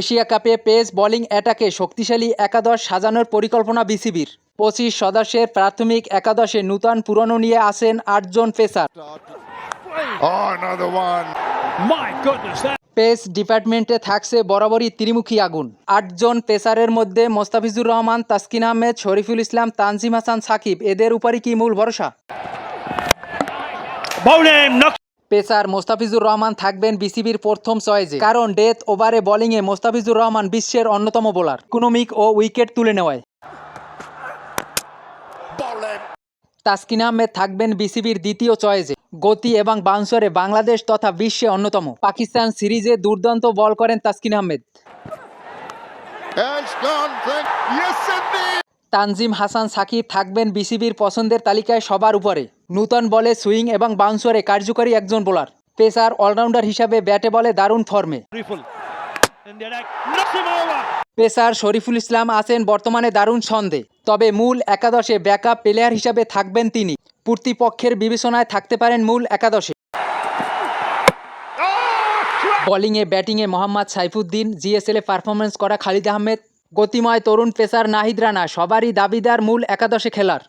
Asia কাপে pace bowling অ্যাটাকে শক্তিশালী একাদশ সাজানোর পরিকল্পনা বিসিবির। পঁচিশ সদস্যের প্রাথমিক একাদশে নূতন পুরনো নিয়ে আসেন আটজন পেসার। Oh, পেস ডিপার্টমেন্টে থাকছে বরাবরই ত্রিমুখী আগুন। আটজন পেসারের মধ্যে মোস্তাফিজুর রহমান তাসকিন আহমেদ শরীফুল ইসলাম তানজিম হাসান সাকিব। এদের উপরই কি মূল ভরসা? পেসার মোস্তাফিজুর রহমান থাকবেন বিসিবির প্রথম চয়েজে কারণ ডেথ ওভারে বোলিংয়ে মোস্তাফিজুর রহমান বিশ্বের অন্যতম বোলার। ইকোনমিক ও উইকেট তুলে নেওয়ায়। তাসকিন আহমেদ থাকবেন বিসিবির দ্বিতীয় চয়েজে গতি এবং বাউন্সারে বাংলাদেশ তথা বিশ্বে অন্যতম। পাকিস্তান সিরিজে দুর্দান্ত বল করেন তাসকিন আহমেদ। তানজিম হাসান সাকিব থাকবেন বিসিবির পছন্দের তালিকায় সবার উপরে। নূতন বলে সুইং এবং বাউন্সারে কার্যকরী একজন বোলার। পেসার অলরাউন্ডার হিসাবে ব্যাটে বলে দারুণ ফর্মে. পেসার শরীফুল ইসলাম আছেন বর্তমানে দারুণ ছন্দে। তবে মূল একাদশে ব্যাকআপ প্লেয়ার হিসাবে থাকবেন তিনি। প্রতিপক্ষের বিবেচনায় থাকতে পারেন মূল একাদশে। বোলিংয়ে ব্যাটিংয়ে মোহাম্মদ সাইফুদ্দিন জিএসএলে পারফরমেন্স করা খালিদ আহমেদ গতিময় তরুণ পেসার নাহিদ রানা সবারই দাবিদার মূল একাদশে খেলার।